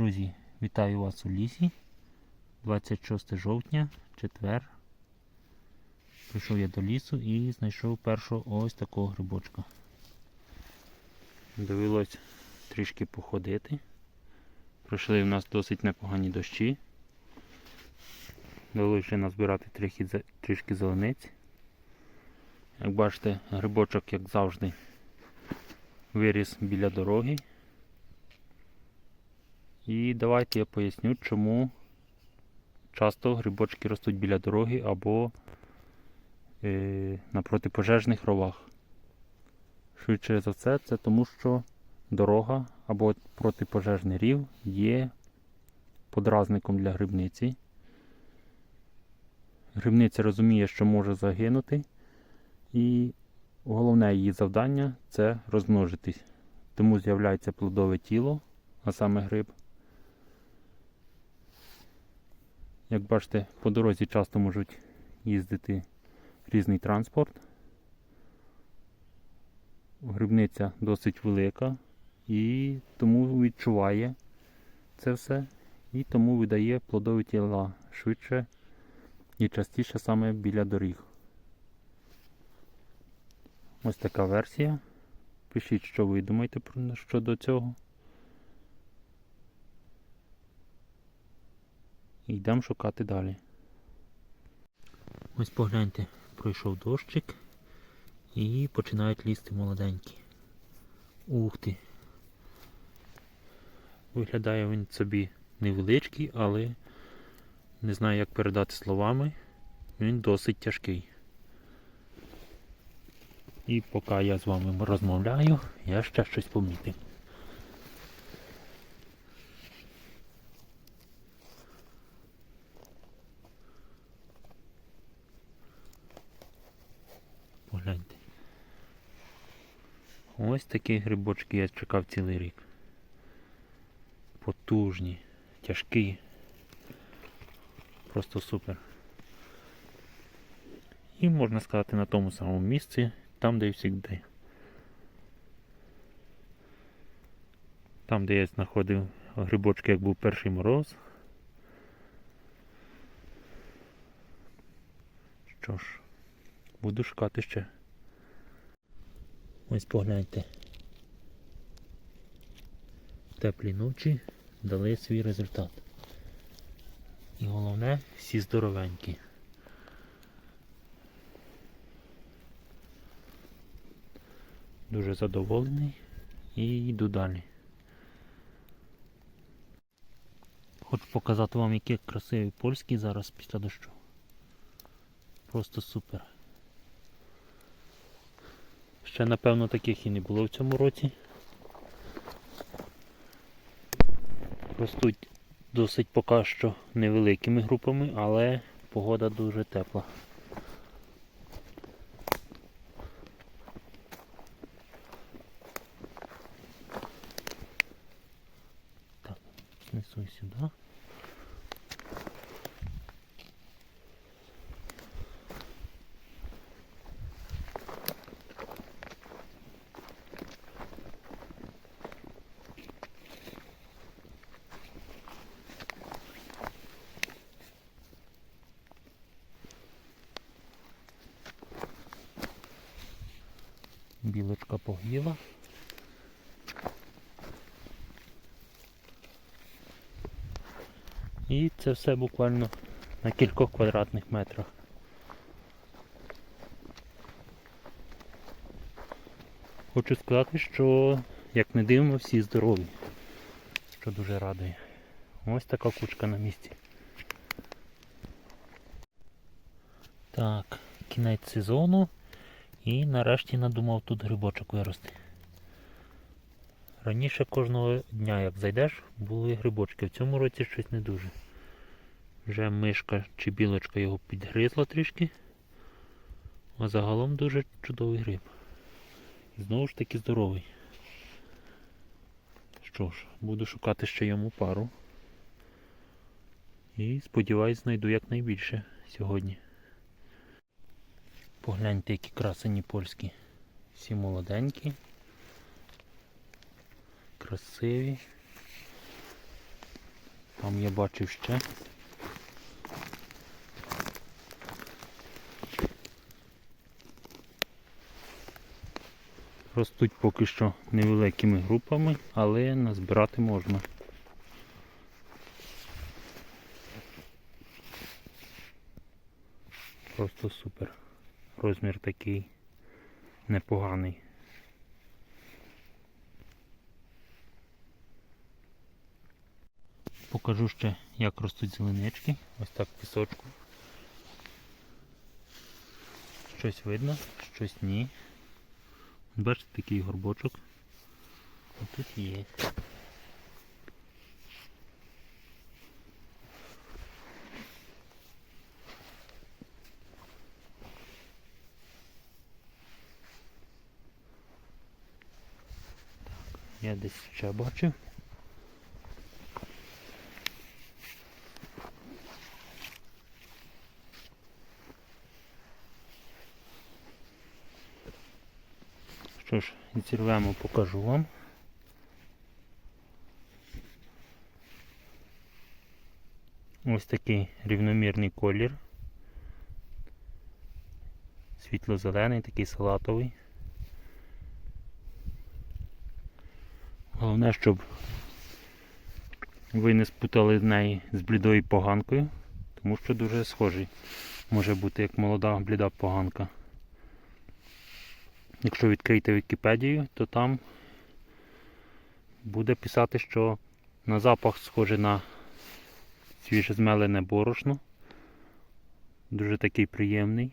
Друзі, вітаю вас у лісі. 26 жовтня, четвер. Прийшов я до лісу і знайшов першого ось такого грибочка. Довелось трішки походити. Пройшли в нас досить непогані дощі. Довелося назбирати трішки, трішки зелениць. Як бачите, грибочок, як завжди, виріс біля дороги. І давайте я поясню, чому часто грибочки ростуть біля дороги або е, на протипожежних ровах. Швидше за все, це тому, що дорога або протипожежний рів є подразником для грибниці. Грибниця розуміє, що може загинути, і головне її завдання це розмножитись. Тому з'являється плодове тіло, а саме гриб. Як бачите, по дорозі часто можуть їздити різний транспорт. Грибниця досить велика і тому відчуває це все і тому видає плодові тіла швидше і частіше саме біля доріг. Ось така версія. Пишіть, що ви думаєте щодо цього. І йдемо шукати далі. Ось погляньте, пройшов дощик і починають лізти молоденькі. Ух ти. Виглядає він собі невеличкий, але не знаю як передати словами. Він досить тяжкий. І поки я з вами розмовляю, я ще щось помітив. Погляньте. Ось такі грибочки я чекав цілий рік. Потужні, тяжкі. Просто супер. І можна сказати на тому самому місці, там де і завжди. Там, де я знаходив грибочки, як був перший мороз. Що ж, буду шукати ще. Ось погляньте. Теплі ночі дали свій результат. І головне, всі здоровенькі. Дуже задоволений і йду далі. Хочу показати вам, які красиві польські зараз після дощу. Просто супер. Ще напевно таких і не було в цьому році. Ростуть досить поки що невеликими групами, але погода дуже тепла. Так, снесу сюди. Білочка. І це все буквально на кількох квадратних метрах. Хочу сказати, що як не дивно, всі здорові, що дуже радує. Ось така кучка на місці. Так, кінець сезону. І нарешті надумав тут грибочок вирости. Раніше кожного дня, як зайдеш, були грибочки. В цьому році щось не дуже. Вже мишка чи білочка його підгризла трішки. А загалом дуже чудовий гриб. І знову ж таки здоровий. Що ж, буду шукати ще йому пару. І сподіваюсь знайду якнайбільше сьогодні. Погляньте, які красені польські. Всі молоденькі. Красиві. Там я бачив ще. Ростуть поки що невеликими групами, але назбирати можна. Просто супер. Розмір такий непоганий. Покажу ще, як ростуть зеленички. Ось так в пісочку. Щось видно, щось ні. Бачите, такий горбочок. А тут є. Я десь ще бачив. Що ж, відсірвемо, покажу вам. Ось такий рівномірний колір. Світло-зелений, такий салатовий. Головне, щоб ви не спутали в неї з блідою поганкою, тому що дуже схожий може бути як молода бліда поганка. Якщо відкрити Вікіпедію, то там буде писати, що на запах схоже на свіже змелене борошно. Дуже такий приємний.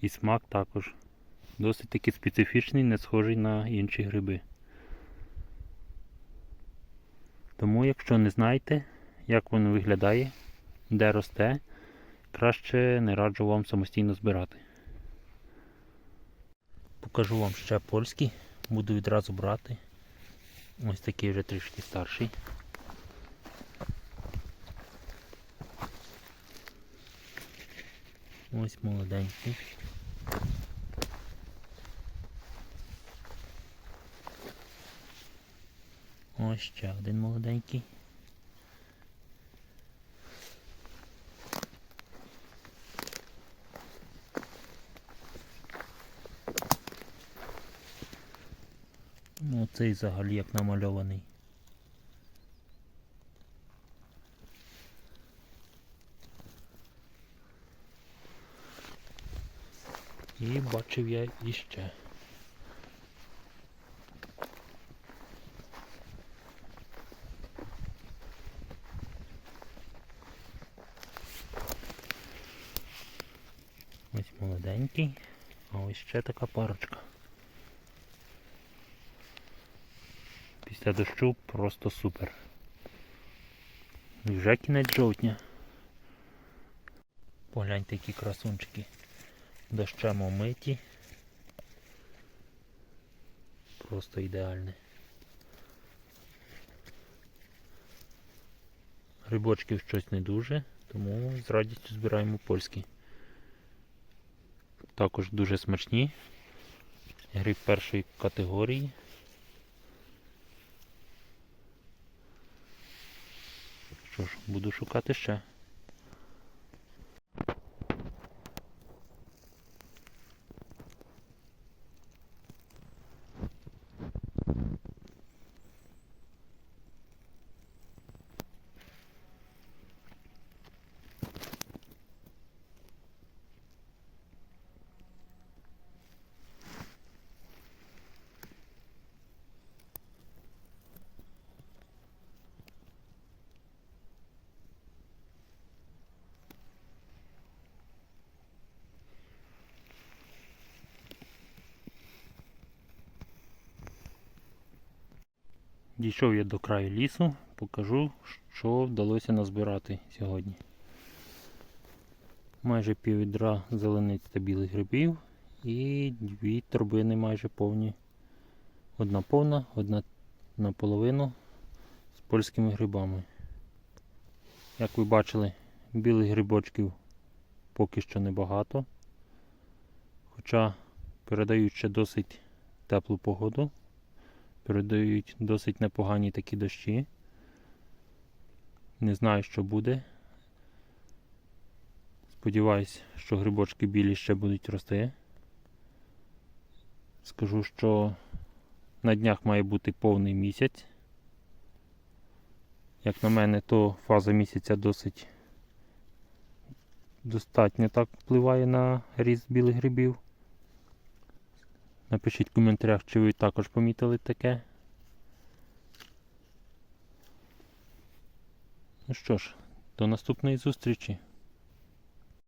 І смак також. Досить таки специфічний, не схожий на інші гриби. Тому, якщо не знаєте, як воно виглядає, де росте, краще не раджу вам самостійно збирати. Покажу вам ще польський, буду відразу брати. Ось такий вже трішки старший. Ось молоденький. Ось ще один молоденький. Ну, цей взагалі як намальований. І бачив я іще. Ось молоденький, а ось ще така парочка. Після дощу просто супер. І вже кінець жовтня. Погляньте, які красунчики. Дощем омиті. Просто ідеальне. Грибочків щось не дуже, тому з радістю збираємо польські. Також дуже смачні. Гриб першої категорії. Що ж, буду шукати ще. Дійшов я до краю лісу, покажу, що вдалося назбирати сьогодні. Майже пів відра зелениць та білих грибів і дві торбини майже повні. Одна повна, одна наполовину з польськими грибами. Як ви бачили, білих грибочків поки що небагато. Хоча передають ще досить теплу погоду передають досить непогані такі дощі. Не знаю, що буде. Сподіваюсь, що грибочки білі ще будуть рости. Скажу, що на днях має бути повний місяць. Як на мене, то фаза місяця досить достатньо так впливає на ріст білих грибів. Напишіть в коментарях, чи ви також помітили таке. Ну що ж, до наступної зустрічі.